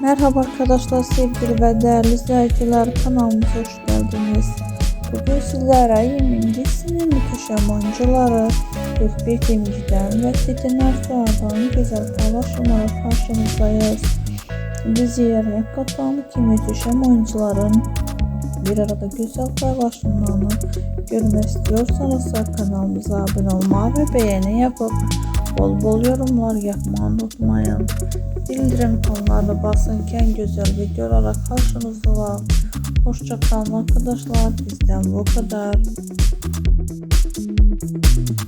Merhaba arkadaşlar sevgili ve değerli izleyiciler kanalımıza hoş geldiniz. Bugün sizlere 20. dizinin muhteşem oyuncuları Özbek Demirci'den ve Sitin Ersoğan'dan güzel paylaşımlara karşınızdayız. Diziye renk katan iki muhteşem oyuncuların bir arada güzel paylaşımlarını görmek istiyorsanız kanalımıza abone olmayı ve beğeni yapıp Bol bol yorumlar yapmayı unutmayın. Bildirim tonlarına basın ki en güzel videolara karşınızda var. Hoşçakalın arkadaşlar. Bizden bu kadar. Thank you.